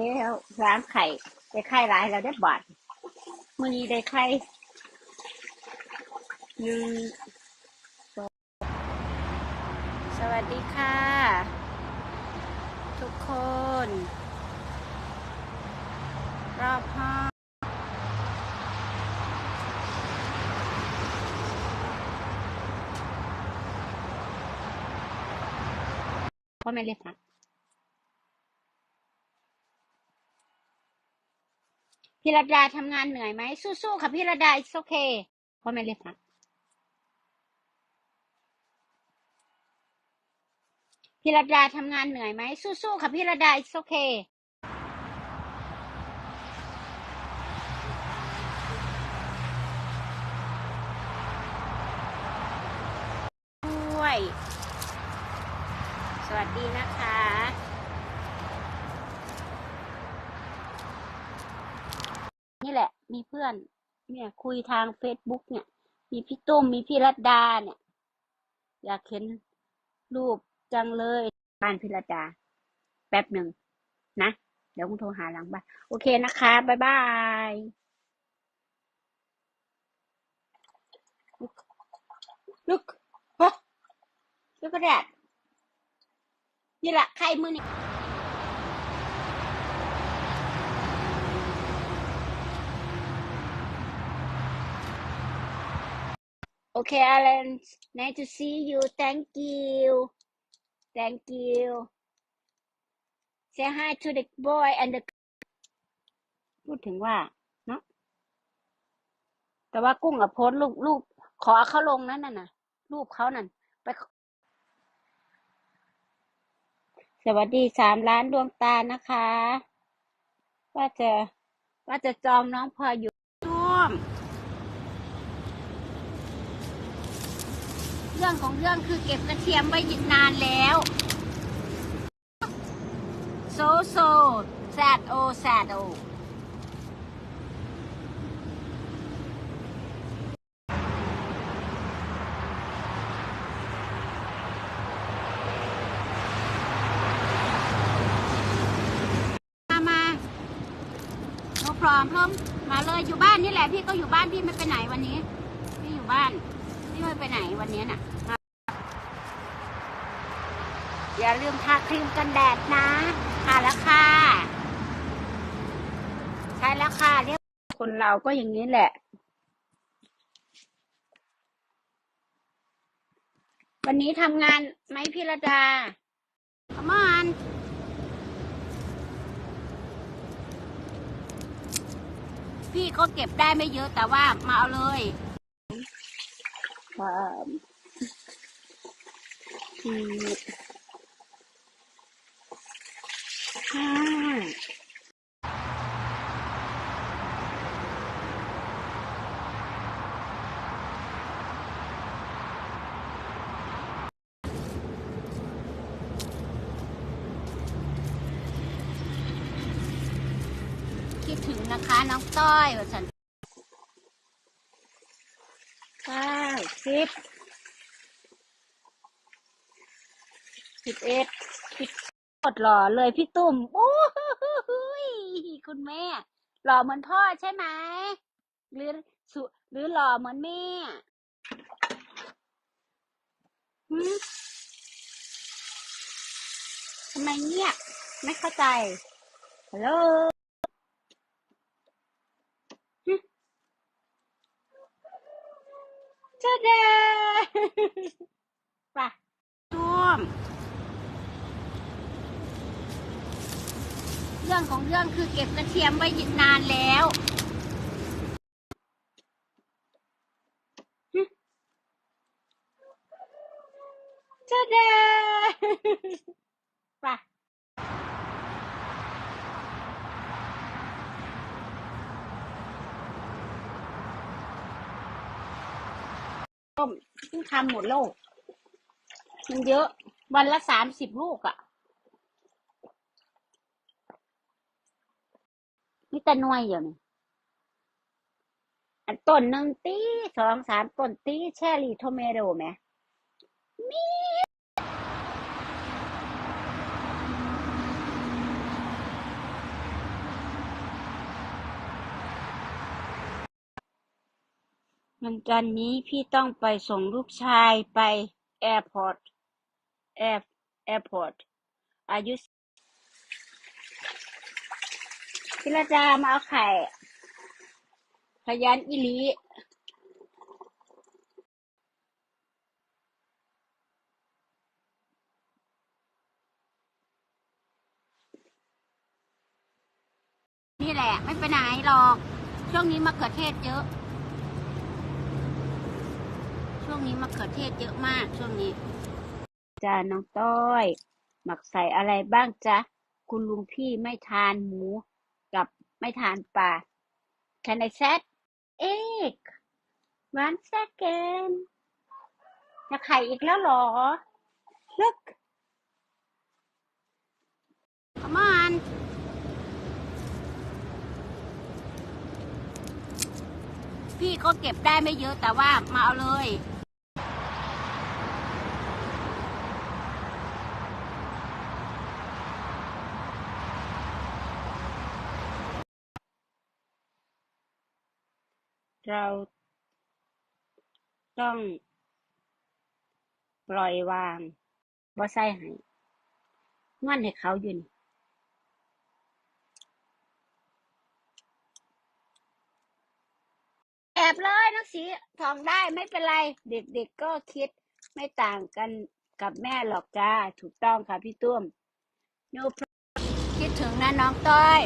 แล้วร้านไข่ได้ไข่หลายแล้วได้บาทมื่อนี้ได้ไข่หนึ่งสวัสดีค่ะ ทุกคน รอบห้องพ่อแม่เรียกค่ะ พี่ระดาทำงานเหนื่อยไหมสู้ๆค่ะพี่ระดา it's okay พ่อแม่เรียกค่ะพี่ระดาทำงานเหนื่อยไหมสู้ๆค่ะพี่ระดา it's okay ด้วย สวัสดีนะคะ นี่แหละ มีเพื่อน เนี่ย คุยทางเฟซบุ๊กเนี่ย มีพี่ตุ้มมีพี่รัตดาเนี่ย อยากเห็นรูปจังเลยบ้านพี่รัตดา แป๊บหนึ่งนะ เดี๋ยวคุณโทรหาหลังบ้านโอเคนะคะบ๊ายบาย look huh look at that นี่แหละใครมือนี่ Okay, Alan. Nice to see you. Thank you. Thank you. Say hi to the boy and the พูดถึงว่าเนาะแต่ว่ากุ้งกับโพสรูปรูปขอเขาลงนั่นน่ะนะรูปเขานั่นไป สวัสดีสามล้านดวงตานะคะ ว่าจะว่าจะจองน้องพออยู่ร่วม เรื่องของเรื่องคือเก็บกระเทียมไว้นานแล้วโซโซแซดโอแซดโอมามาโนพร้อมเพิ่มมาเลยอยู่บ้านนี่แหละพี่ก็อยู่บ้านพี่ไม่ไปไหนวันนี้ พี่อยู่บ้าน พี่ไม่ไปไหนวันนี้น่ะ อย่าลืมทาครีมกันแดดนะทาแล้วค่ะ ใช้แล้วค่ะเรียกคนเราก็อย่างนี้แหละ วันนี้ทำงานไหมพี่ระดาขมอนพี่ก็เก็บได้ไม่เยอะแต่ว่ามาเอาเลย ความผิดห้าคิดถึงนะคะ น้องต้อยฉัน เก้า สิบสิบเอ็ดสิบกดหล่อเลยพี่ตุ่มโอ้ยคุณแม่ หล่อเหมือนพ่อใช่ไหมหรือสุหรือหล่อเหมือนแม่ทำไมเงียบไม่เข้าใจฮัลโหล จ้าเดไปร่วม เรื่องของเรื่องคือเก็บกระเทียมไว้นานแล้วจ้าเดไปต้ม เพิ่งทำหมดโลก มันเยอะ วันละสามสิบลูกอะ่ะนี่แต่หน่วยอยู่นี่อันต้นหนึ่งตีสองสามต้นตีแชรี่โทเมโดไหมมี วันจันทร์นี้พี่ต้องไปส่งลูกชายไปแอร์พอร์ต แอร์แอร์พอร์ต อายุพิรดามาเอาไข่ พยานอิลีนี่แหละ ไม่ไปไหนหรอก ช่วงนี้มะเขือเทศเยอะ ช่ วงนี้มะเขือเทศเยอะมากช่วงนี้จ้าน้องต้อย หมักใส่อะไรบ้างจ๊ะ คุณลุงพี่ไม่ทานหมูกับไม่ทานปลา Can I set egg one second จะไข่อีกแล้วเหรอ Look Come on พี่ก็เก็บได้ไม่เยอะแต่ว่ามาเอาเลย เราต้องปล่อยวางบ่ใส่ให้งอนให้เขาอยู่นี่แอบเลยนักสีทองได้ไม่เป็นไร เด็กๆก็คิดไม่ต่างกันกับแม่หรอกจ้า ถูกต้องค่ะพี่ตุ้ม no problem คิดถึงนะน้องต้อย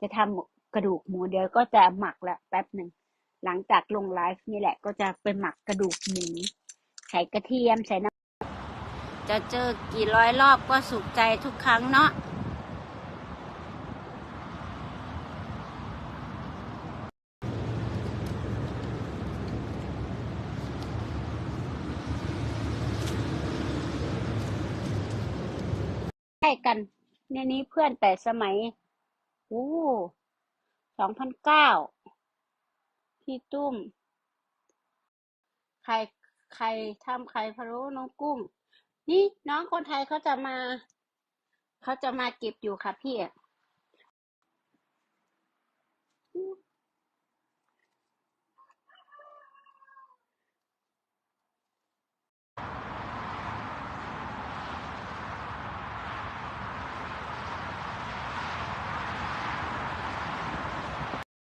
จะทำกระดูกหมูเดี๋ยวก็จะหมักละแป๊บหนึ่งหลังจากลงไลฟ์นี่แหละก็จะไปหมักกระดูกหมูใส่กระเทียมใส่น้ำจะเจอกี่ร้อยรอบก็สุขใจทุกครั้งเนาะใช่กันในนี้เพื่อนแต่สมัย โอ้สองพันเก้าพี่ตุ้ม ใครใครทำไข่พะโล้น้องกุ้ง นี่น้องคนไทยเขาจะมา เขาจะมาเก็บอยู่ค่ะพี่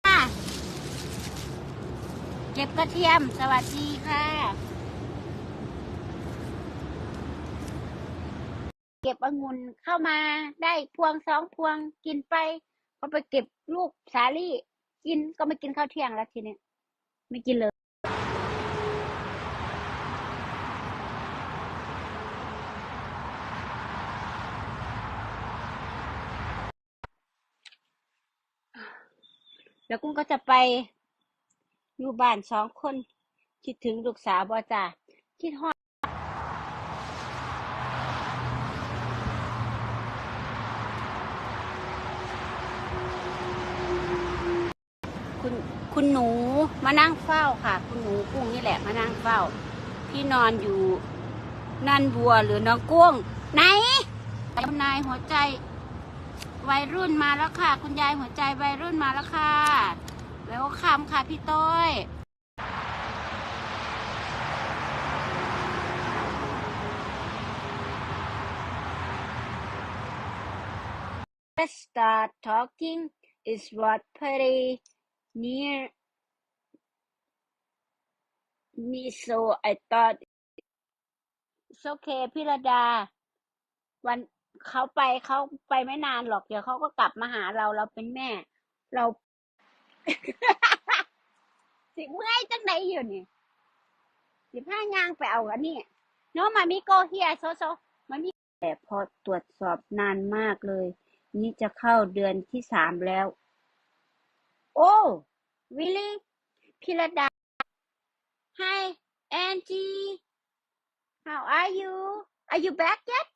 ค่ะเก็บกระเทียม สวัสดีค่ะ เก็บองุ่นเข้ามาได้พวงสองพวงกินไปก็ไปเก็บลูกสาลี่ กินก็ไม่กินข้าวเที่ยงแล้วทีนี้ไม่กินเลยแล้วกุ้งก็จะไป อยู่บ้านสองคน คิดถึงลูกสาวบ่จ้าคิดฮอดคุณคุณหนูมานั่งเฝ้าค่ะ คุณหนูกุ้งนี่แหละมานั่งเฝ้า พี่นอนอยู่นั่นบัวหรือน้องกุ้งไหนคุณนายหัวใจ วัยรุ่นมาแล้วค่ะ คุณยายหัวใจวัยรุ่นมาแล้วค่ะำค่ะพี่ต้อย Let's start talking is what pretty near me so I thought it's okay พี่ระดา วันเขาไปเขาไปไม่นานหรอก เดี๋ยวเขาก็กลับมาหาเราเราเป็นแม่ เรา สิเมื่อยจังไหนอยู่นี่สิผ้ายางไปเอาอันนี้เนาะมามิโกเฮียโซโซมามิแต่พอตรวจสอบนานมากเลย นี่จะเข้าเดือนที่สามแล้ว โอ้วิลลี่พิรดา Hi Angie how are you Are you back yet?